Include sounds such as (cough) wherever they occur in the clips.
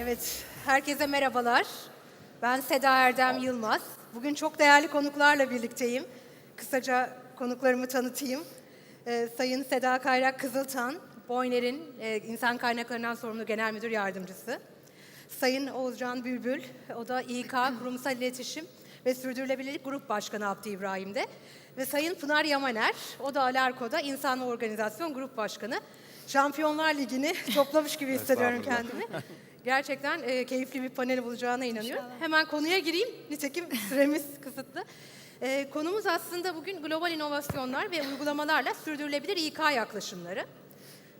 Evet, herkese merhabalar. Ben Seda Erdem Yılmaz. Bugün çok değerli konuklarla birlikteyim. Kısaca konuklarımı tanıtayım. Ee, Sayın Seda Kayrak Kızıltan, Boyner'in e, İnsan Kaynaklarından Sorumlu Genel Müdür Yardımcısı. Sayın Oğuzcan Bülbül, o da İK Kurumsal İletişim ve Sürdürülebilirlik Grup Başkanı Abdi İbrahim'de. Ve Sayın Pınar Yamaner, o da Alarko'da İnsan ve Organizasyon Grup Başkanı. Şampiyonlar Ligi'ni (laughs) toplamış gibi hissediyorum kendimi. Gerçekten e, keyifli bir panel bulacağına inanıyorum. Hemen konuya gireyim. Nitekim (laughs) süremiz kısıtlı. E, konumuz aslında bugün global inovasyonlar ve uygulamalarla sürdürülebilir İK yaklaşımları.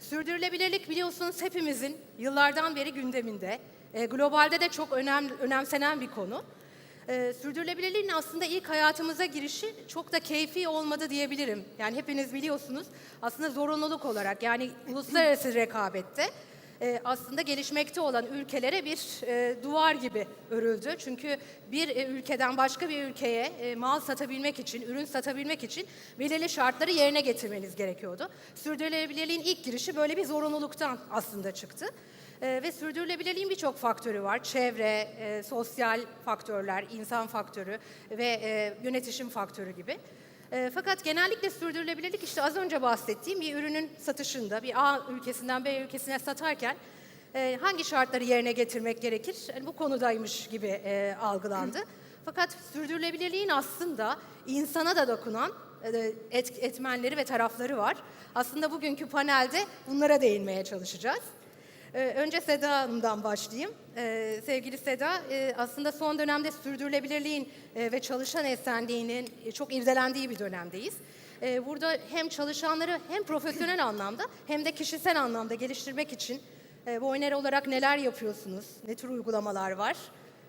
Sürdürülebilirlik biliyorsunuz hepimizin yıllardan beri gündeminde. E, globalde de çok önem, önemsenen bir konu. E, sürdürülebilirliğin aslında ilk hayatımıza girişi çok da keyfi olmadı diyebilirim. Yani hepiniz biliyorsunuz aslında zorunluluk olarak yani uluslararası rekabette e, aslında gelişmekte olan ülkelere bir e, duvar gibi örüldü. Çünkü bir e, ülkeden başka bir ülkeye e, mal satabilmek için, ürün satabilmek için belirli şartları yerine getirmeniz gerekiyordu. Sürdürülebilirliğin ilk girişi böyle bir zorunluluktan aslında çıktı. E, ve sürdürülebilirliğin birçok faktörü var. Çevre, e, sosyal faktörler, insan faktörü ve e, yönetişim faktörü gibi. E, fakat genellikle sürdürülebilirlik işte az önce bahsettiğim bir ürünün satışında bir A ülkesinden B ülkesine satarken e, hangi şartları yerine getirmek gerekir? Yani bu konudaymış gibi e, algılandı. (clears throat) Fakat sürdürülebilirliğin aslında insana da dokunan e, et, etmenleri ve tarafları var. Aslında bugünkü panelde bunlara değinmeye çalışacağız. Ee, Önce Seda Hanım'dan başlayayım. Ee, sevgili Seda, e, aslında son dönemde sürdürülebilirliğin e, ve çalışan esenliğinin e, çok irdelendiği bir dönemdeyiz. Ee, Burada hem çalışanları hem profesyonel anlamda hem de kişisel anlamda geliştirmek için e, Boyner olarak neler yapıyorsunuz? Ne tür uygulamalar var?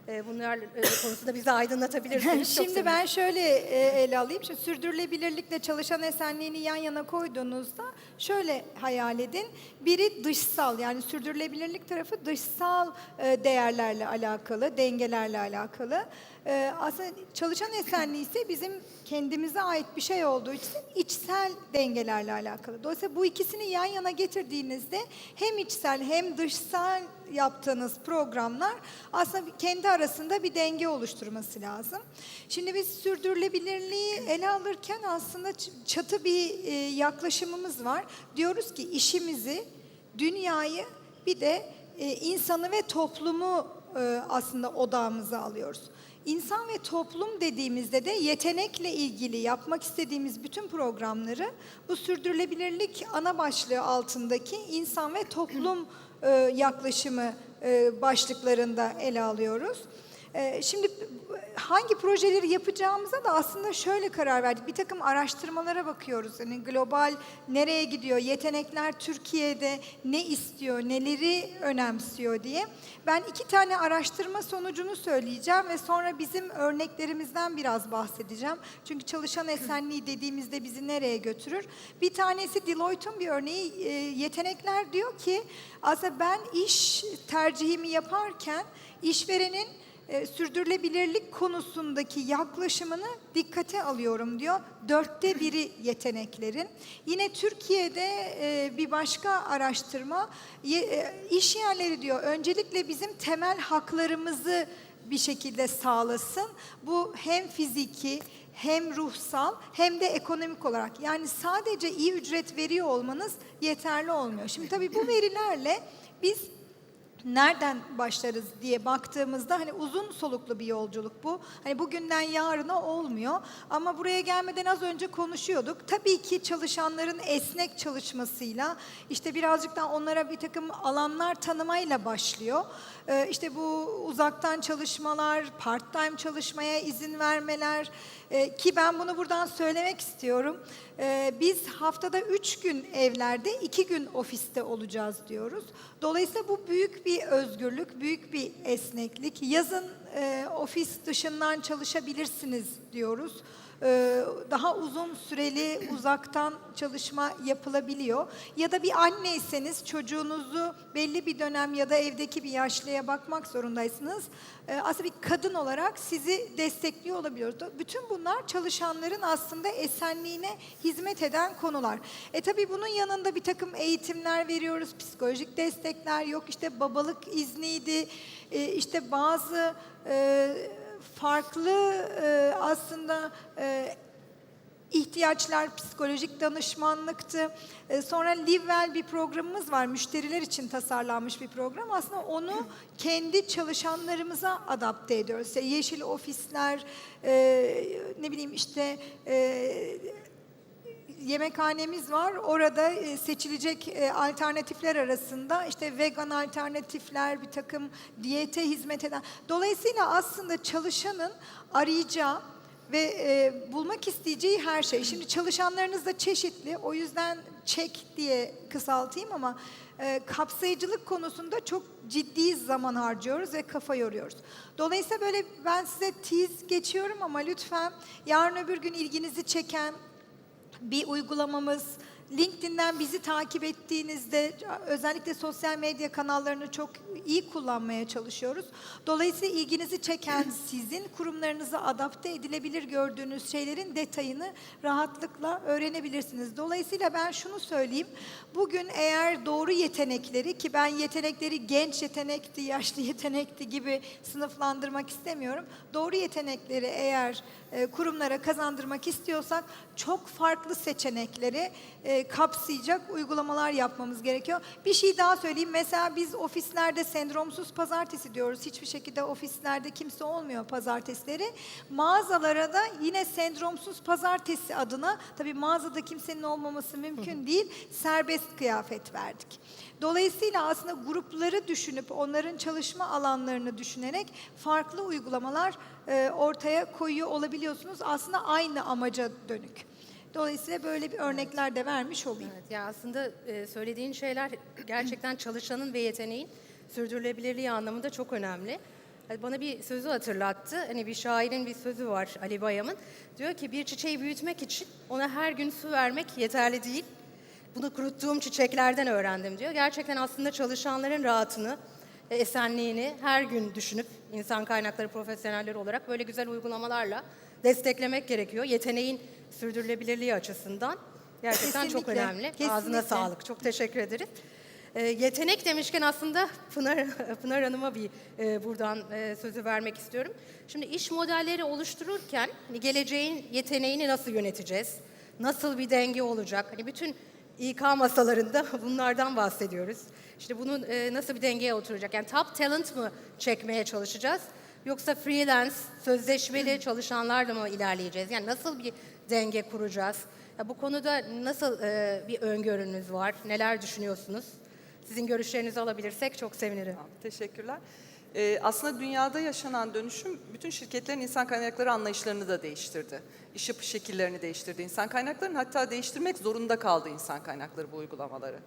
E, Bunlar e, konusunda bizi aydınlatabilirsiniz. (laughs) Çok Şimdi ben şöyle e, ele alayım. Şimdi sürdürülebilirlikle çalışan esenliğini yan yana koyduğunuzda şöyle hayal edin. Biri dışsal yani sürdürülebilirlik tarafı dışsal değerlerle alakalı, dengelerle alakalı. Aslında çalışan esenliği ise bizim kendimize ait bir şey olduğu için içsel dengelerle alakalı. Dolayısıyla bu ikisini yan yana getirdiğinizde hem içsel hem dışsal yaptığınız programlar aslında kendi arasında bir denge oluşturması lazım. Şimdi biz sürdürülebilirliği ele alırken aslında çatı bir e, yaklaşımımız var. Diyoruz ki işimizi, dünyayı bir de e, insanı ve toplumu e, aslında odağımıza alıyoruz. İnsan ve toplum dediğimizde de yetenekle ilgili yapmak istediğimiz bütün programları bu sürdürülebilirlik ana başlığı altındaki insan ve toplum e, yaklaşımı e, başlıklarında ele alıyoruz. E, Şimdi hangi projeleri yapacağımıza da aslında şöyle karar verdik. Bir takım araştırmalara bakıyoruz. Yani global nereye gidiyor, yetenekler Türkiye'de ne istiyor, neleri önemsiyor diye. Ben iki tane araştırma sonucunu söyleyeceğim ve sonra bizim örneklerimizden biraz bahsedeceğim. Çünkü çalışan esenliği dediğimizde bizi nereye götürür? Bir tanesi Deloitte'un bir örneği e, yetenekler diyor ki aslında ben iş tercihimi yaparken işverenin e, sürdürülebilirlik konusundaki yaklaşımını dikkate alıyorum diyor. Dörtte biri yeteneklerin. Yine Türkiye'de e, bir başka araştırma e, iş yerleri diyor öncelikle bizim temel haklarımızı bir şekilde sağlasın. Bu hem fiziki hem ruhsal hem de ekonomik olarak. Yani sadece iyi ücret veriyor olmanız yeterli olmuyor. Şimdi tabii bu verilerle biz nereden başlarız diye baktığımızda hani uzun soluklu bir yolculuk bu. Hani bugünden yarına olmuyor. Ama buraya gelmeden az önce konuşuyorduk. Tabii ki çalışanların esnek çalışmasıyla işte birazcık daha onlara bir takım alanlar tanımayla başlıyor. Ee, işte bu uzaktan çalışmalar, part-time çalışmaya izin vermeler Ee, ki ben bunu buradan söylemek istiyorum. Ee, biz haftada üç gün evlerde, iki gün ofiste olacağız diyoruz. Dolayısıyla bu büyük bir özgürlük, büyük bir esneklik. Yazın e, ofis dışından çalışabilirsiniz diyoruz. E, daha uzun süreli uzaktan çalışma yapılabiliyor. Ya da bir anneyseniz çocuğunuzu belli bir dönem ya da evdeki bir yaşlıya bakmak zorundaysınız. E, aslında bir kadın olarak sizi destekliyor olabiliyoruz. Bütün bunlar çalışanların aslında esenliğine hizmet eden konular. E tabii bunun yanında bir takım eğitimler veriyoruz, psikolojik destekler yok işte babalık izniydi, e, işte bazı farklı e, aslında e, ihtiyaçlar, psikolojik danışmanlıktı. E, Sonra Livewell bir programımız var. Müşteriler için tasarlanmış bir program. Aslında onu kendi çalışanlarımıza adapte ediyoruz. İşte yeşil ofisler, e, ne bileyim işte e, yemekhanemiz var. Orada e, seçilecek e, alternatifler arasında işte vegan alternatifler, bir takım diyete hizmet eden. Dolayısıyla aslında çalışanın arayacağı ve e, bulmak isteyeceği her şey. Şimdi çalışanlarınız da çeşitli. O yüzden çek diye kısaltayım ama kapsayıcılık konusunda çok ciddi zaman harcıyoruz ve kafa yoruyoruz. Dolayısıyla böyle ben size tiz geçiyorum ama lütfen yarın öbür gün ilginizi çeken bir uygulamamız. LinkedIn'den bizi takip ettiğinizde özellikle sosyal medya kanallarını çok iyi kullanmaya çalışıyoruz. Dolayısıyla ilginizi çeken sizin kurumlarınıza adapte edilebilir gördüğünüz şeylerin detayını rahatlıkla öğrenebilirsiniz. Dolayısıyla ben şunu söyleyeyim. Bugün eğer doğru yetenekleri ki ben yetenekleri genç yetenekti, yaşlı (laughs) yetenekti gibi sınıflandırmak istemiyorum. Doğru yetenekleri eğer kurumlara kazandırmak istiyorsak çok farklı seçenekleri e, kapsayacak uygulamalar yapmamız gerekiyor. Bir şey daha söyleyeyim. Mesela biz ofislerde sendromsuz pazartesi diyoruz. Hiçbir şekilde ofislerde kimse olmuyor pazartesileri. Mağazalara da yine sendromsuz pazartesi adına tabii mağazada kimsenin olmaması mümkün değil. Serbest kıyafet verdik. Dolayısıyla aslında grupları düşünüp onların çalışma alanlarını düşünerek farklı uygulamalar e, ortaya koyuyor olabiliyorsunuz. Aslında aynı amaca dönük. Dolayısıyla böyle bir örnekler de vermiş olayım. Evet, ya aslında e, söylediğin şeyler gerçekten çalışanın ve yeteneğin sürdürülebilirliği anlamında çok önemli. Bana bir sözü hatırlattı. Hani bir şairin bir sözü var Ali Bayam'ın. Diyor ki bir çiçeği büyütmek için ona her gün su vermek yeterli değil. Bunu kuruttuğum çiçeklerden öğrendim diyor. Gerçekten aslında çalışanların rahatını, e, esenliğini her gün düşünüp insan kaynakları profesyonelleri olarak böyle güzel uygulamalarla desteklemek gerekiyor. Yeteneğin sürdürülebilirliği açısından gerçekten çok Kesinlikle, önemli. kesinlikle. Ağzına sağlık. Çok teşekkür ederiz. Ee, yetenek demişken aslında Pınar, (laughs) Pınar Hanım'a bir e, buradan e, sözü vermek istiyorum. Şimdi iş modelleri oluştururken hani geleceğin yeteneğini nasıl yöneteceğiz? Nasıl bir denge olacak? Hani bütün İK masalarında (laughs) bunlardan bahsediyoruz. İşte bunun e, nasıl bir dengeye oturacak? Yani top talent mı çekmeye çalışacağız? Yoksa freelance, sözleşmeli (clears throat) çalışanlarla mı ilerleyeceğiz? Yani nasıl bir denge kuracağız? Ya bu konuda nasıl e, bir öngörünüz var? Neler düşünüyorsunuz? Sizin görüşlerinizi alabilirsek çok sevinirim. Tamam, Teşekkürler. Ee, aslında dünyada yaşanan dönüşüm bütün şirketlerin insan kaynakları anlayışlarını da değiştirdi. İş yapış şekillerini değiştirdi. İnsan kaynaklarının hatta değiştirmek zorunda kaldı insan kaynakları bu uygulamaları.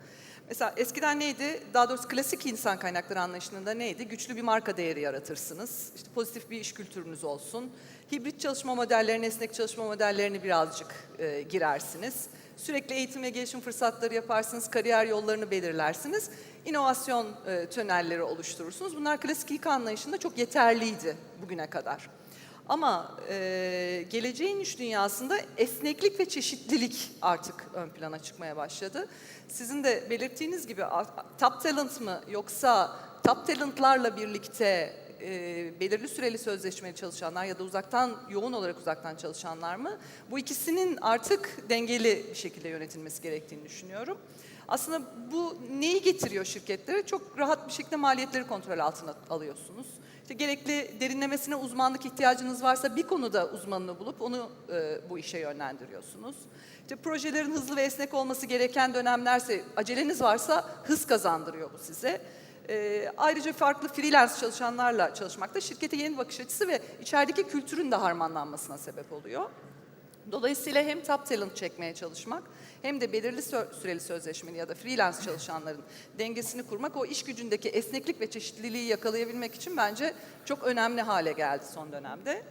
Mesela eskiden neydi? Daha doğrusu klasik insan kaynakları anlayışında neydi? Güçlü bir marka değeri yaratırsınız. İşte pozitif bir iş kültürünüz olsun. Hibrit çalışma modellerini, esnek çalışma modellerini birazcık e, girersiniz. Sürekli eğitim ve gelişim fırsatları yaparsınız, kariyer yollarını belirlersiniz. İnovasyon e, tünelleri oluşturursunuz. Bunlar klasik İK anlayışında çok yeterliydi bugüne kadar. Ama e, geleceğin iş dünyasında esneklik ve çeşitlilik artık ön plana çıkmaya başladı. Sizin de belirttiğiniz gibi top talent mı yoksa top talentlarla birlikte e, belirli süreli sözleşmeli çalışanlar ya da uzaktan yoğun olarak uzaktan çalışanlar mı? Bu ikisinin artık dengeli bir şekilde yönetilmesi gerektiğini düşünüyorum. Aslında bu neyi getiriyor şirketlere? Çok rahat bir şekilde maliyetleri kontrol altına alıyorsunuz. İşte gerekli derinlemesine uzmanlık ihtiyacınız varsa bir konuda uzmanını bulup onu e, bu işe yönlendiriyorsunuz. İşte projelerin hızlı ve esnek olması gereken dönemlerse aceleniz varsa hız kazandırıyor bu size. E, ayrıca farklı freelance çalışanlarla çalışmak da şirkete yeni bakış açısı ve içerideki kültürün de harmanlanmasına sebep oluyor. Dolayısıyla hem top talent çekmeye çalışmak hem de belirli süreli sözleşmeli ya da freelance çalışanların dengesini kurmak o iş gücündeki esneklik ve çeşitliliği yakalayabilmek için bence çok önemli hale geldi son dönemde.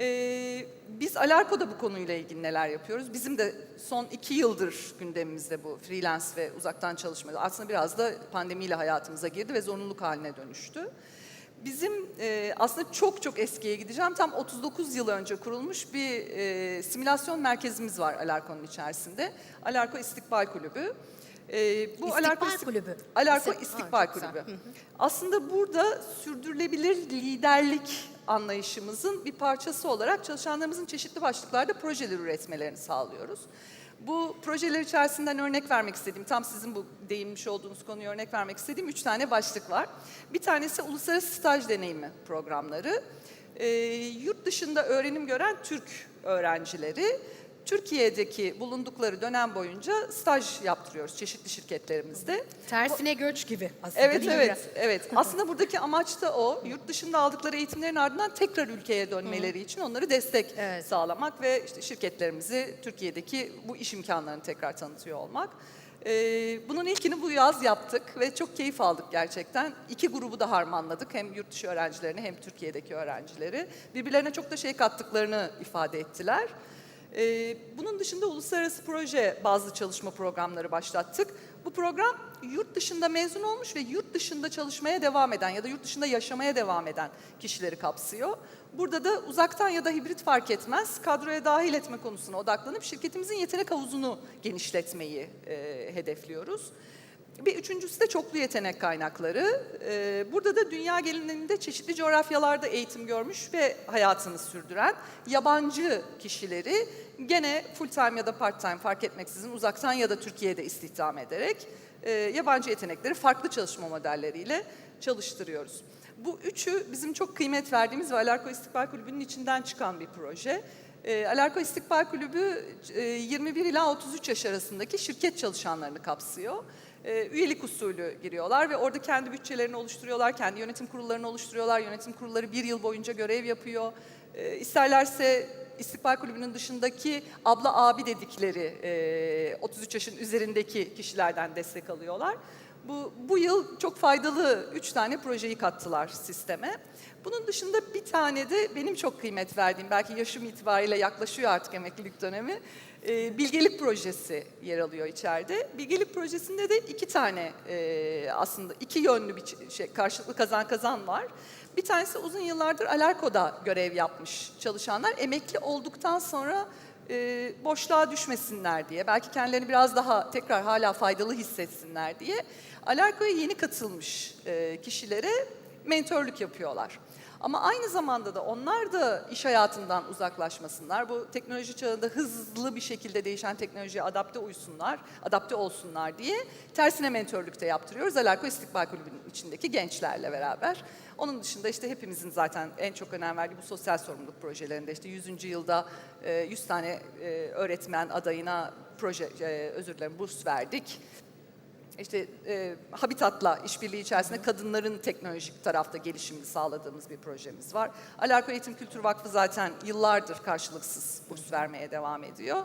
Ee, biz Alarko'da bu konuyla ilgili neler yapıyoruz? Bizim de son iki yıldır gündemimizde bu freelance ve uzaktan çalışma. Aslında biraz da pandemiyle hayatımıza girdi ve zorunluluk haline dönüştü. Bizim e, aslında çok çok eskiye gideceğim. Tam 39 yıl önce kurulmuş bir e, simülasyon merkezimiz var Alarko'nun içerisinde. Alarko İstikbal Kulübü. E, bu İstikbal Kulübü. Alarko İstik- İstikbal Aa, çok güzel. Kulübü. Aslında burada sürdürülebilir liderlik anlayışımızın bir parçası olarak çalışanlarımızın çeşitli başlıklarda projeler üretmelerini sağlıyoruz. Bu projeler içerisinden örnek vermek istediğim, tam sizin bu değinmiş olduğunuz konuya örnek vermek istediğim üç tane başlık var. Bir tanesi uluslararası staj deneyimi programları. Ee, yurt dışında öğrenim gören Türk öğrencileri Türkiye'deki bulundukları dönem boyunca staj yaptırıyoruz çeşitli şirketlerimizde. Tersine göç gibi aslında Evet değil mi? evet (laughs) evet. Aslında buradaki amaç da o. Yurt dışında aldıkları eğitimlerin ardından tekrar ülkeye dönmeleri için onları destek Evet. sağlamak ve işte şirketlerimizi Türkiye'deki bu iş imkanlarını tekrar tanıtıyor olmak. Ee, bunun ilkini bu yaz yaptık ve çok keyif aldık gerçekten. İki grubu da harmanladık. Hem yurt dışı öğrencilerini hem Türkiye'deki öğrencileri. Birbirlerine çok da şey kattıklarını ifade ettiler. Ee, bunun dışında uluslararası proje bazlı çalışma programları başlattık. Bu program yurt dışında mezun olmuş ve yurt dışında çalışmaya devam eden ya da yurt dışında yaşamaya devam eden kişileri kapsıyor. Burada da uzaktan ya da hibrit fark etmez kadroya dahil etme konusuna odaklanıp şirketimizin yetenek havuzunu genişletmeyi e, hedefliyoruz. Bir üçüncüsü de çoklu yetenek kaynakları. Ee, burada da dünya genelinde çeşitli coğrafyalarda eğitim görmüş ve hayatını sürdüren yabancı kişileri gene full time ya da part time fark etmeksizin uzaktan ya da Türkiye'de istihdam ederek e, yabancı yetenekleri farklı çalışma modelleriyle çalıştırıyoruz. Bu üçü bizim çok kıymet verdiğimiz ve Alarko İstikbal Kulübü'nün içinden çıkan bir proje. E, Alarko İstikbal Kulübü e, 21 ila 33 yaş arasındaki şirket çalışanlarını kapsıyor. E, üyelik usulü giriyorlar ve orada kendi bütçelerini oluşturuyorlar, kendi yönetim kurullarını oluşturuyorlar. Yönetim kurulları bir yıl boyunca görev yapıyor. E, isterlerse Kulübü'nün dışındaki abla abi dedikleri e, 33 yaşın üzerindeki kişilerden destek alıyorlar. Bu, bu yıl çok faydalı üç tane projeyi kattılar sisteme. Bunun dışında bir tane de benim çok kıymet verdiğim, belki yaşım itibariyle yaklaşıyor artık emeklilik dönemi, e, bilgelik projesi yer alıyor içeride. Bilgelik projesinde de iki tane e, aslında iki yönlü bir şey, karşılıklı kazan kazan var. Bir tanesi uzun yıllardır Alarko'da görev yapmış çalışanlar emekli olduktan sonra e, boşluğa düşmesinler diye, belki kendilerini biraz daha tekrar hala faydalı hissetsinler diye Alarko'ya yeni katılmış e, kişilere mentörlük yapıyorlar. Ama aynı zamanda da onlar da iş hayatından uzaklaşmasınlar. Bu teknoloji çağında hızlı bir şekilde değişen teknolojiye adapte uysunlar, adapte olsunlar diye tersine mentörlük de yaptırıyoruz. Alarko İstikbal Kulübü'nün içindeki gençlerle beraber. Onun dışında işte hepimizin zaten en çok önem verdiği bu sosyal sorumluluk projelerinde işte 100. yılda e, 100 tane e, öğretmen adayına proje, e, özür dilerim burs verdik. İşte e, Habitat'la işbirliği içerisinde kadınların teknolojik tarafta gelişimini sağladığımız bir projemiz var. Alarko Eğitim Kültür Vakfı zaten yıllardır karşılıksız burs vermeye devam ediyor.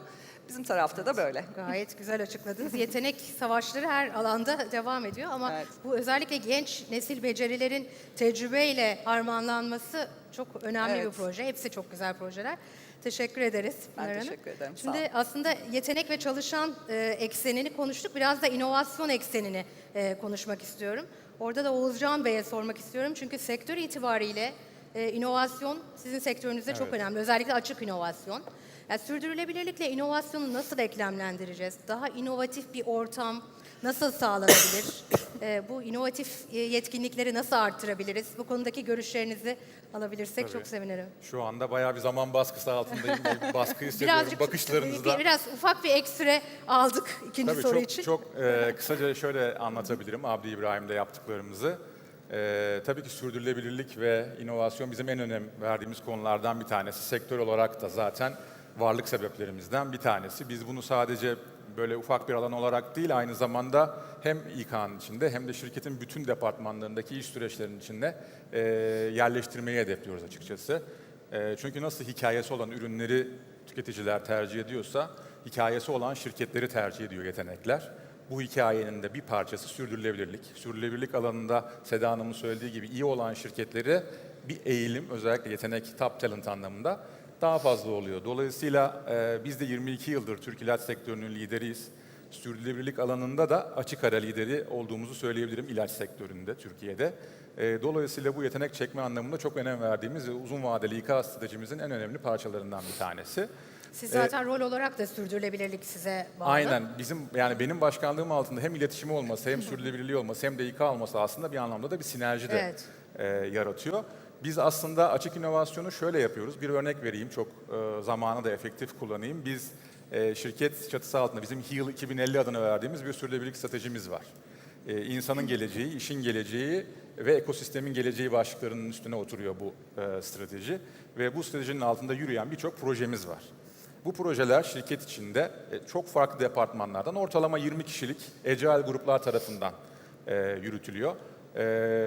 Bizim tarafta da böyle. Gayet güzel açıkladınız. Yetenek savaşları her alanda devam ediyor ama Evet. bu özellikle genç nesil becerilerin tecrübeyle harmanlanması çok önemli Evet. bir proje. Hepsi çok güzel projeler. Teşekkür ederiz. Ben Pınar Hanım. teşekkür ederim, sağ Şimdi olun. aslında yetenek ve çalışan e, eksenini konuştuk. Biraz da inovasyon eksenini e, konuşmak istiyorum. Orada da Oğuzcan Bey'e sormak istiyorum. Çünkü sektör itibariyle e, inovasyon sizin sektörünüzde çok önemli. Özellikle açık inovasyon. Yani sürdürülebilirlikle inovasyonu nasıl eklemlendireceğiz? Daha inovatif bir ortam nasıl sağlanabilir? (coughs) E, bu inovatif e, yetkinlikleri nasıl artırabiliriz? Bu konudaki görüşlerinizi alabilirsek çok Tabii. sevinirim. Şu anda bayağı bir zaman baskısı altındayım. (laughs) Baskı hissediyorum Birazcık bakışlarınızda. biraz ufak bir ekstre aldık ikinci Tabii soru çok, için. çok e, kısaca şöyle anlatabilirim Abdi İbrahim'de yaptıklarımızı. E, tabii ki sürdürülebilirlik ve inovasyon bizim en önem verdiğimiz konulardan bir tanesi. Sektör olarak da zaten varlık sebeplerimizden bir tanesi. Biz bunu sadece böyle ufak bir alan olarak değil aynı zamanda hem İK'nın içinde hem de şirketin bütün departmanlarındaki iş süreçlerinin içinde e, yerleştirmeyi hedefliyoruz açıkçası. E, çünkü nasıl hikayesi olan ürünleri tüketiciler tercih ediyorsa hikayesi olan şirketleri tercih ediyor yetenekler. Bu hikayenin de bir parçası sürdürülebilirlik. Sürdürülebilirlik alanında Seda Hanım'ın söylediği gibi iyi olan şirketleri bir eğilim özellikle yetenek top talent anlamında daha fazla oluyor. Dolayısıyla e, biz de 22 yıldır Türk ilaç sektörünün lideriyiz. Sürdürülebilirlik alanında da açık ara lideri olduğumuzu söyleyebilirim ilaç sektöründe Türkiye'de. E, dolayısıyla bu yetenek çekme anlamında çok önem verdiğimiz ve uzun vadeli İK stratejimizin en önemli parçalarından bir tanesi. Siz zaten rol olarak da sürdürülebilirlik size bağlı. Aynen bizim yani benim başkanlığım altında hem iletişimi olması hem sürdürülebilirliği olması hem de İK olması aslında bir anlamda da bir sinerji de Evet. e, yaratıyor. Biz aslında açık inovasyonu şöyle yapıyoruz. Bir örnek vereyim çok e, zamanı da efektif kullanayım. Biz e, şirket çatısı altında bizim HEAL 2050 adını verdiğimiz bir sürdürülebilirlik stratejimiz var. E, insanın geleceği, işin geleceği ve ekosistemin geleceği başlıklarının üstüne oturuyor bu e, strateji. Ve bu stratejinin altında yürüyen birçok projemiz var. Bu projeler şirket içinde e, çok farklı departmanlardan ortalama 20 kişilik agile gruplar tarafından e, yürütülüyor. E,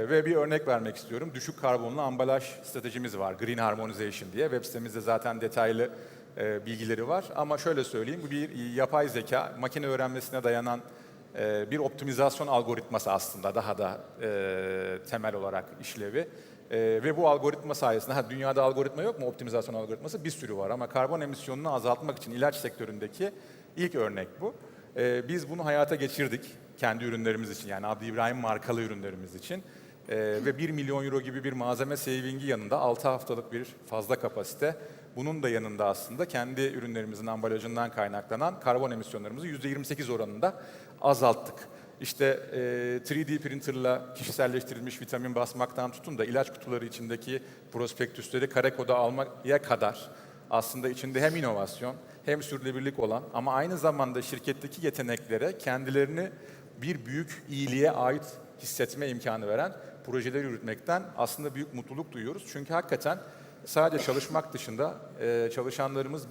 ve bir örnek vermek istiyorum. Düşük karbonlu ambalaj stratejimiz var. Green Harmonization diye. Web sitemizde zaten detaylı e, bilgileri var. Ama şöyle söyleyeyim, bu bir yapay zeka, makine öğrenmesine dayanan e, bir optimizasyon algoritması aslında daha da e, temel olarak işlevi. E, ve bu algoritma sayesinde, ha, dünyada algoritma yok mu optimizasyon algoritması? Bir sürü var ama karbon emisyonunu azaltmak için ilaç sektöründeki ilk örnek bu. E, biz bunu hayata geçirdik kendi ürünlerimiz için yani Abdi İbrahim markalı ürünlerimiz için. E, ve 1 milyon euro gibi bir malzeme savingi yanında 6 haftalık bir fazla kapasite. Bunun da yanında aslında kendi ürünlerimizin ambalajından kaynaklanan karbon emisyonlarımızı %28 oranında azalttık. İşte e, 3D printerla kişiselleştirilmiş vitamin basmaktan tutun da ilaç kutuları içindeki prospektüsleri kare koda almaya kadar aslında içinde hem inovasyon hem sürdürülebilirlik olan ama aynı zamanda şirketteki yeteneklere kendilerini bir büyük iyiliğe ait hissetme imkanı veren projeler yürütmekten aslında büyük mutluluk duyuyoruz. Çünkü hakikaten sadece çalışmak dışında e, çalışanlarımız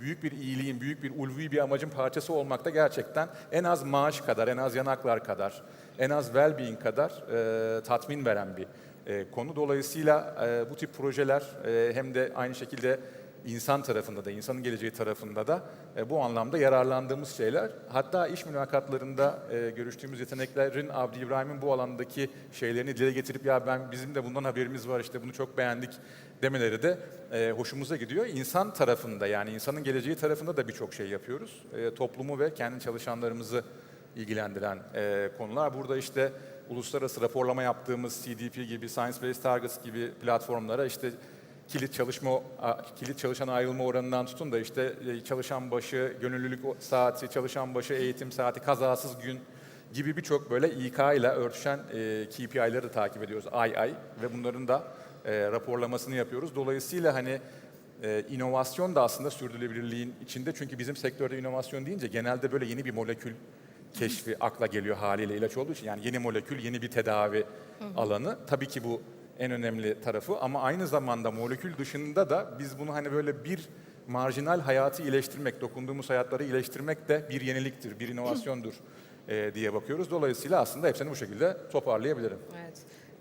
büyük bir iyiliğin, büyük bir ulvi bir amacın parçası olmakta gerçekten en az maaş kadar, en az yanaklar kadar, en az well-being kadar e, tatmin veren bir e, konu. Dolayısıyla e, bu tip projeler e, hem de aynı şekilde insan tarafında da, insanın geleceği tarafında da e, bu anlamda yararlandığımız şeyler. Hatta iş mülakatlarında e, görüştüğümüz yeteneklerin Abdi İbrahim'in bu alandaki şeylerini dile getirip ya ben bizim de bundan haberimiz var işte bunu çok beğendik demeleri de e, hoşumuza gidiyor. İnsan tarafında yani insanın geleceği tarafında da birçok şey yapıyoruz. E, toplumu ve kendi çalışanlarımızı ilgilendiren e, konular. Burada işte uluslararası raporlama yaptığımız CDP gibi, Science Based Targets gibi platformlara işte kilit çalışma kilit çalışan ayrılma oranından tutun da işte e, çalışan başı gönüllülük saati, çalışan başı eğitim saati, kazasız gün gibi birçok böyle İK ile örtüşen e, KPI'leri takip ediyoruz ay ay ve bunların da e, raporlamasını yapıyoruz. Dolayısıyla hani e, inovasyon da aslında sürdürülebilirliğin içinde çünkü bizim sektörde inovasyon deyince genelde böyle yeni bir molekül keşfi akla geliyor haliyle ilaç olduğu için. Yani yeni molekül, yeni bir tedavi alanı. Tabii ki bu en önemli tarafı ama aynı zamanda molekül dışında da biz bunu hani böyle bir marjinal hayatı iyileştirmek, dokunduğumuz hayatları iyileştirmek de bir yeniliktir, bir inovasyondur e, diye bakıyoruz. Dolayısıyla aslında hepsini bu şekilde toparlayabilirim. Evet.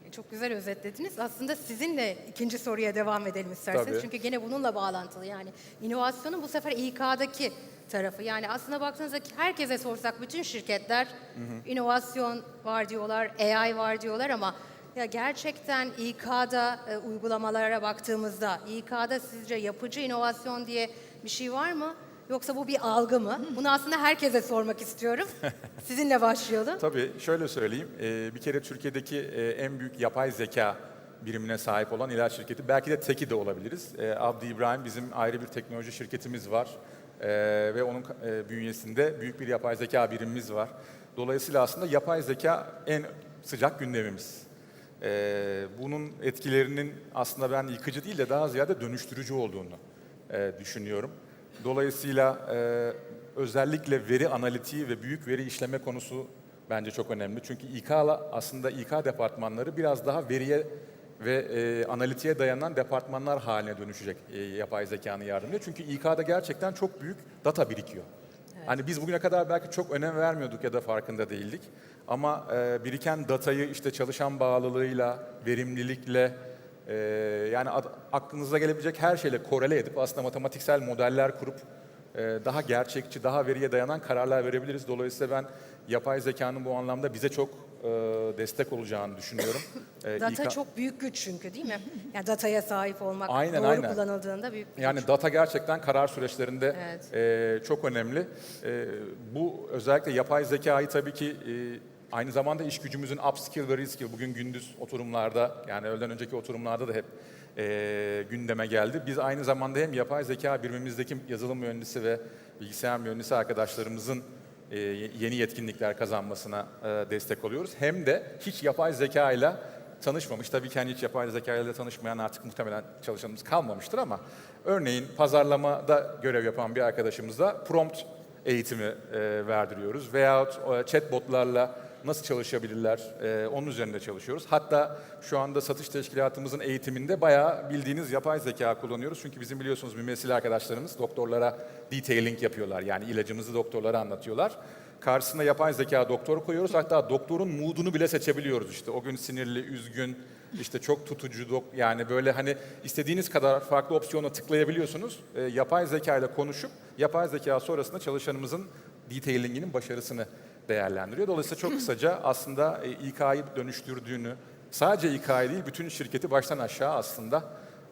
E, Çok güzel özetlediniz. Aslında sizinle ikinci soruya devam edelim isterseniz. Tabii. Çünkü gene bununla bağlantılı. Yani inovasyonun bu sefer İK'daki tarafı. Yani aslında baktığınızda herkese sorsak bütün şirketler inovasyon var diyorlar, AI var diyorlar ama ya gerçekten İK'da e, uygulamalara baktığımızda İK'da sizce yapıcı inovasyon diye bir şey var mı? Yoksa bu bir algı mı? Bunu aslında herkese sormak istiyorum. (laughs) Sizinle başlayalım. Tabii şöyle söyleyeyim. Ee, bir kere Türkiye'deki e, en büyük yapay zeka birimine sahip olan ilaç şirketi. Belki de teki de olabiliriz. Ee, Abdi İbrahim bizim ayrı bir teknoloji şirketimiz var. Ee, ve onun e, bünyesinde büyük bir yapay zeka birimimiz var. Dolayısıyla aslında yapay zeka en sıcak gündemimiz. Ee, bunun etkilerinin aslında ben yıkıcı değil de daha ziyade dönüştürücü olduğunu e, düşünüyorum. Dolayısıyla e, özellikle veri analitiği ve büyük veri işleme konusu bence çok önemli. Çünkü İK'la aslında İK departmanları biraz daha veriye ve e, analitiğe dayanan departmanlar haline dönüşecek e, yapay zekanın yardımıyla. Çünkü İK'da gerçekten çok büyük data birikiyor. Hani biz bugüne kadar belki çok önem vermiyorduk ya da farkında değildik. Ama e, biriken datayı işte çalışan bağlılığıyla, verimlilikle Ee, yani ad- aklınıza gelebilecek her şeyle korele edip aslında matematiksel modeller kurup e, daha gerçekçi, daha veriye dayanan kararlar verebiliriz. Dolayısıyla ben yapay zekanın bu anlamda bize çok e, destek olacağını düşünüyorum. Ee, (laughs) Data İK çok büyük güç çünkü değil mi? Yani dataya sahip olmak Aynen, doğru aynen. kullanıldığında büyük bir Yani güç. data gerçekten karar süreçlerinde Evet. e, çok önemli. E, bu özellikle yapay zekayı tabii ki e, aynı zamanda iş gücümüzün upskill ve reskill bugün gündüz oturumlarda yani öğleden önceki oturumlarda da hep e, gündeme geldi. Biz aynı zamanda hem yapay zeka birimimizdeki yazılım mühendisi ve bilgisayar mühendisi arkadaşlarımızın e, yeni yetkinlikler kazanmasına e, destek oluyoruz. Hem de hiç yapay zeka ile tanışmamış. Tabii ki hani hiç yapay zeka ile tanışmayan artık muhtemelen çalışanımız kalmamıştır ama örneğin pazarlamada görev yapan bir arkadaşımıza prompt eğitimi e, verdiriyoruz. Veyahut e, chatbotlarla nasıl çalışabilirler e, onun üzerinde çalışıyoruz. Hatta şu anda satış teşkilatımızın eğitiminde bayağı bildiğiniz yapay zeka kullanıyoruz. Çünkü bizim biliyorsunuz mümessil arkadaşlarımız doktorlara detailing yapıyorlar. Yani ilacımızı doktorlara anlatıyorlar. Karşısına yapay zeka doktoru koyuyoruz. Hatta doktorun moodunu bile seçebiliyoruz işte. O gün sinirli, üzgün, işte çok tutucu, dok yani böyle hani istediğiniz kadar farklı opsiyona tıklayabiliyorsunuz. E, yapay zeka ile konuşup yapay zeka sonrasında çalışanımızın detailing'inin başarısını değerlendiriyor. Dolayısıyla çok kısaca aslında e, İK'yı dönüştürdüğünü, sadece İK'yı değil bütün şirketi baştan aşağı aslında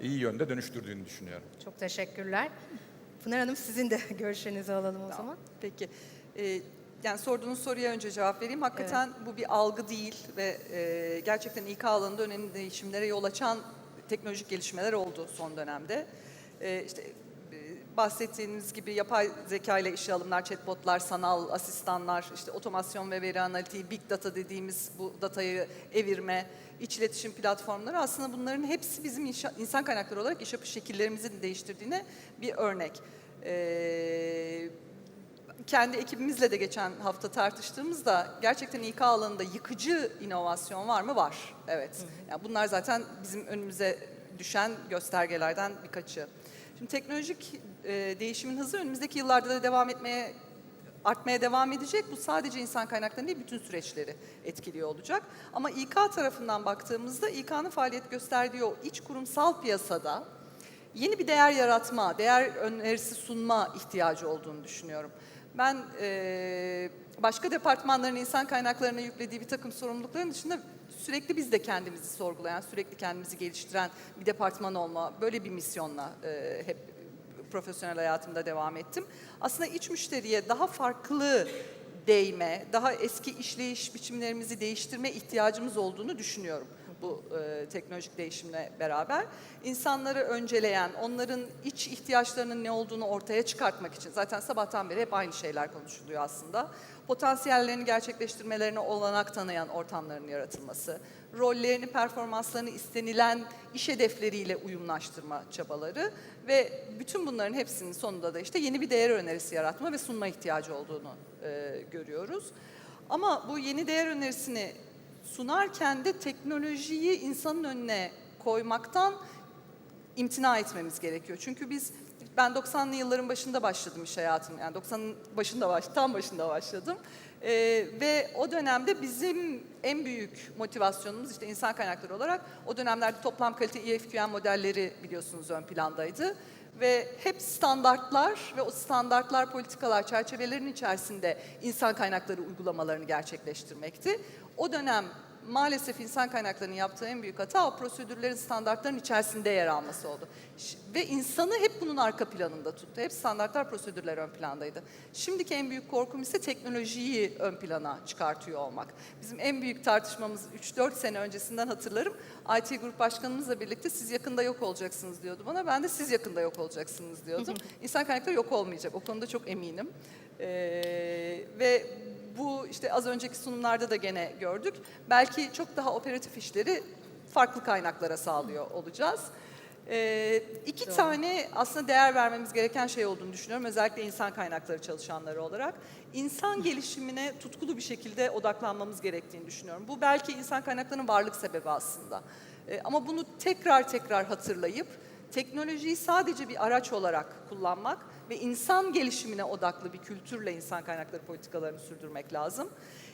iyi yönde dönüştürdüğünü düşünüyorum. Çok teşekkürler. Pınar Hanım sizin de (laughs) görüşlerinizi alalım o zaman. Peki. Ee, yani sorduğunuz soruya önce cevap vereyim. Hakikaten bu bir algı değil ve e, gerçekten İK alanında önemli değişimlere yol açan teknolojik gelişmeler oldu son dönemde. E, işte bahsettiğiniz gibi yapay zeka ile işe alımlar, chatbotlar, sanal asistanlar, işte otomasyon ve veri analitiği, big data dediğimiz bu datayı evirme, iç iletişim platformları aslında bunların hepsi bizim inşa- insan kaynakları olarak iş yapış şekillerimizi değiştirdiğine bir örnek. Ee, kendi ekibimizle de geçen hafta tartıştığımızda gerçekten İK alanında yıkıcı inovasyon var mı? Var. Evet. Yani bunlar zaten bizim önümüze düşen göstergelerden birkaçı. Şimdi teknolojik e, değişimin hızı önümüzdeki yıllarda da devam etmeye artmaya devam edecek. Bu sadece insan kaynaklarını değil bütün süreçleri etkiliyor olacak. Ama İK tarafından baktığımızda İK'nın faaliyet gösterdiği o iç kurumsal piyasada yeni bir değer yaratma, değer önerisi sunma ihtiyacı olduğunu düşünüyorum. Ben eee, başka departmanların insan kaynaklarına yüklediği bir takım sorumlulukların dışında sürekli biz de kendimizi sorgulayan, sürekli kendimizi geliştiren bir departman olma, böyle bir misyonla eee, hep profesyonel hayatımda devam ettim. Aslında iç müşteriye daha farklı değme, daha eski işleyiş biçimlerimizi değiştirme ihtiyacımız olduğunu düşünüyorum bu e, teknolojik değişimle beraber. İnsanları önceleyen, onların iç ihtiyaçlarının ne olduğunu ortaya çıkartmak için zaten sabahtan beri hep aynı şeyler konuşuluyor aslında. Potansiyellerini gerçekleştirmelerine olanak tanıyan ortamların yaratılması, rollerini, performanslarını istenilen iş hedefleriyle uyumlaştırma çabaları ve bütün bunların hepsinin sonunda da işte yeni bir değer önerisi yaratma ve sunma ihtiyacı olduğunu e, görüyoruz. Ama bu yeni değer önerisini sunarken de teknolojiyi insanın önüne koymaktan imtina etmemiz gerekiyor. Çünkü biz ben 90'lı yılların başında başladım iş hayatım. Yani 90'ın başında baş, tam başında başladım. Ee, ve o dönemde bizim en büyük motivasyonumuz işte insan kaynakları olarak o dönemlerde toplam kalite EFQM modelleri biliyorsunuz ön plandaydı. Ve hep standartlar ve o standartlar, politikalar, çerçevelerin içerisinde insan kaynakları uygulamalarını gerçekleştirmekti. O dönem maalesef insan kaynaklarının yaptığı en büyük hata o prosedürlerin standartların içerisinde yer alması oldu. Ve insanı hep bunun arka planında tuttu. Hep standartlar, prosedürler ön plandaydı. Şimdiki en büyük korkum ise teknolojiyi ön plana çıkartıyor olmak. Bizim en büyük tartışmamız 3-4 sene öncesinden hatırlarım. IT Grup Başkanımızla birlikte siz yakında yok olacaksınız diyordu bana. Ben de siz yakında yok olacaksınız diyordum. İnsan kaynakları yok olmayacak. O konuda çok eminim. Ee, ve bu işte az önceki sunumlarda da gene gördük. Belki çok daha operatif işleri farklı kaynaklara sağlıyor olacağız. Ee, iki tane aslında değer vermemiz gereken şey olduğunu düşünüyorum. Özellikle insan kaynakları çalışanları olarak. İnsan gelişimine tutkulu bir şekilde odaklanmamız gerektiğini düşünüyorum. Bu belki insan kaynaklarının varlık sebebi aslında. Ee, ama bunu tekrar tekrar hatırlayıp teknolojiyi sadece bir araç olarak kullanmak ve insan gelişimine odaklı bir kültürle insan kaynakları politikalarını sürdürmek lazım.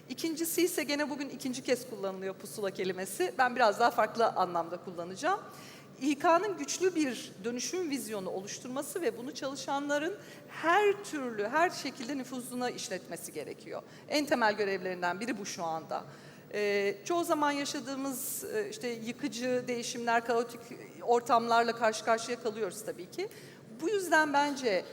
İkincisi ise gene bugün ikinci kez kullanılıyor pusula kelimesi. Ben biraz daha farklı anlamda kullanacağım. İK'nın güçlü bir dönüşüm vizyonu oluşturması ve bunu çalışanların her türlü, her şekilde nüfuzuna işletmesi gerekiyor. En temel görevlerinden biri bu şu anda. Ee, çoğu zaman yaşadığımız e, işte yıkıcı değişimler, kaotik ortamlarla karşı karşıya kalıyoruz tabii ki. Bu yüzden bence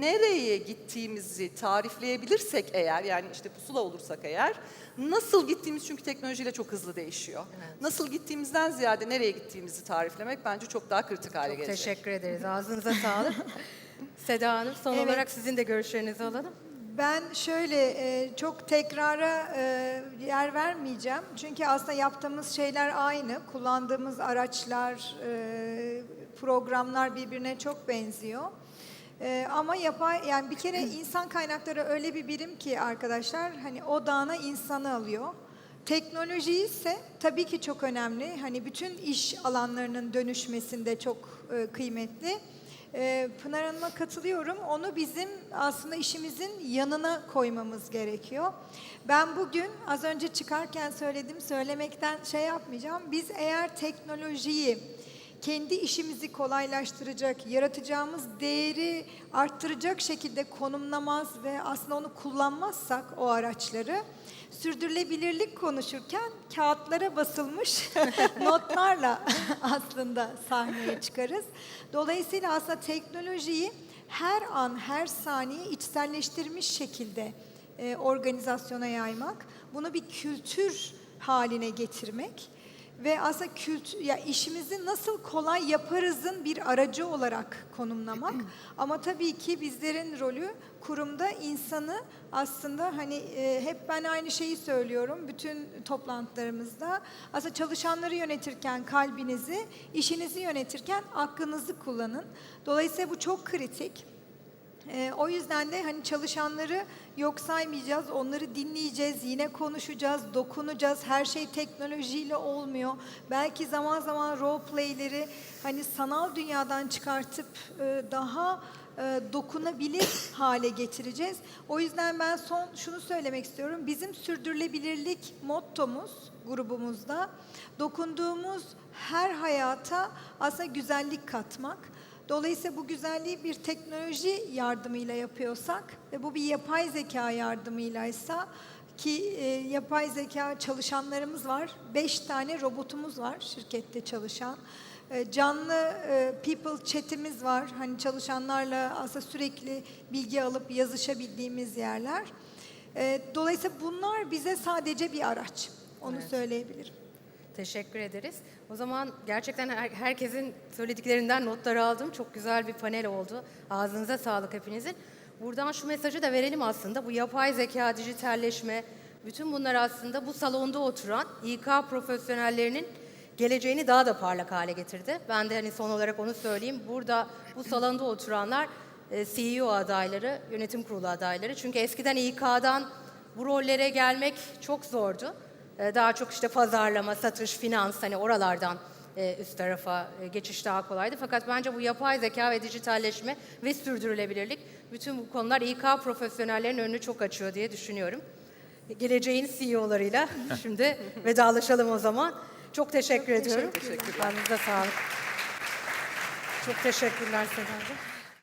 nereye gittiğimizi tarifleyebilirsek eğer, yani işte pusula olursak eğer, nasıl gittiğimiz çünkü teknolojiyle çok hızlı değişiyor. Nasıl gittiğimizden ziyade nereye gittiğimizi tariflemek bence çok daha kritik hale Çok gelecek. teşekkür ederiz. Ağzınıza sağlık. (laughs) Seda Hanım son Evet. olarak sizin de görüşlerinizi alalım. Ben şöyle e, çok tekrara e, yer vermeyeceğim. Çünkü aslında yaptığımız şeyler aynı. Kullandığımız araçlar, e, programlar birbirine çok benziyor. E, ama yapay yani bir kere (clears throat) insan kaynakları öyle bir birim ki arkadaşlar hani odağına insanı alıyor. Teknoloji ise tabii ki çok önemli. Hani bütün iş alanlarının dönüşmesinde çok e, kıymetli. Ee, Pınar Hanım'a katılıyorum. Onu bizim aslında işimizin yanına koymamız gerekiyor. Ben bugün az önce çıkarken söyledim, söylemekten şey yapmayacağım. Biz eğer teknolojiyi kendi işimizi kolaylaştıracak, yaratacağımız değeri arttıracak şekilde konumlamaz ve aslında onu kullanmazsak o araçları sürdürülebilirlik konuşurken kağıtlara basılmış (laughs) notlarla (laughs) aslında sahneye çıkarız. Dolayısıyla aslında teknolojiyi her an, her saniye içselleştirmiş şekilde e, organizasyona yaymak, bunu bir kültür haline getirmek ve aslında kült ya işimizi nasıl kolay yaparızın bir aracı olarak konumlamak. (clears throat) Ama tabii ki bizlerin rolü kurumda insanı aslında hani e, hep ben aynı şeyi söylüyorum bütün toplantılarımızda. Aslında çalışanları yönetirken kalbinizi, işinizi yönetirken aklınızı kullanın. Dolayısıyla bu çok kritik. Ee, o yüzden de hani çalışanları yok saymayacağız, onları dinleyeceğiz, yine konuşacağız, dokunacağız. Her şey teknolojiyle olmuyor. Belki zaman zaman role play'leri hani sanal dünyadan çıkartıp e, daha e, dokunabilir hale getireceğiz. O yüzden ben son şunu söylemek istiyorum. Bizim sürdürülebilirlik mottomuz grubumuzda dokunduğumuz her hayata aslında güzellik katmak. Dolayısıyla bu güzelliği bir teknoloji yardımıyla yapıyorsak ve bu bir yapay zeka yardımıylaysa ki e, yapay zeka çalışanlarımız var. Beş tane robotumuz var şirkette çalışan. E, canlı e, people chat'imiz var. Hani çalışanlarla aslında sürekli bilgi alıp yazışabildiğimiz yerler. E, dolayısıyla bunlar bize sadece bir araç. Onu söyleyebilirim. Teşekkür ederiz. O zaman gerçekten her- herkesin söylediklerinden notlar aldım. Çok güzel bir panel oldu. Ağzınıza sağlık hepinizin. Buradan şu mesajı da verelim aslında. Bu yapay zeka, dijitalleşme, bütün bunlar aslında bu salonda oturan İK profesyonellerinin geleceğini daha da parlak hale getirdi. Ben de hani son olarak onu söyleyeyim. Burada bu salonda oturanlar e, CEO adayları, yönetim kurulu adayları. Çünkü eskiden İK'dan bu rollere gelmek çok zordu. Ee, Daha çok işte pazarlama, satış, finans hani oralardan e, üst tarafa e, geçiş daha kolaydı. Fakat bence bu yapay zeka ve dijitalleşme ve sürdürülebilirlik bütün bu konular İK profesyonellerin önünü çok açıyor diye düşünüyorum. Geleceğin CEO'larıyla (laughs) şimdi vedalaşalım o zaman. Çok teşekkür ediyorum. teşekkürler. Ağzınıza sağlık. Çok teşekkürler Sedacığım.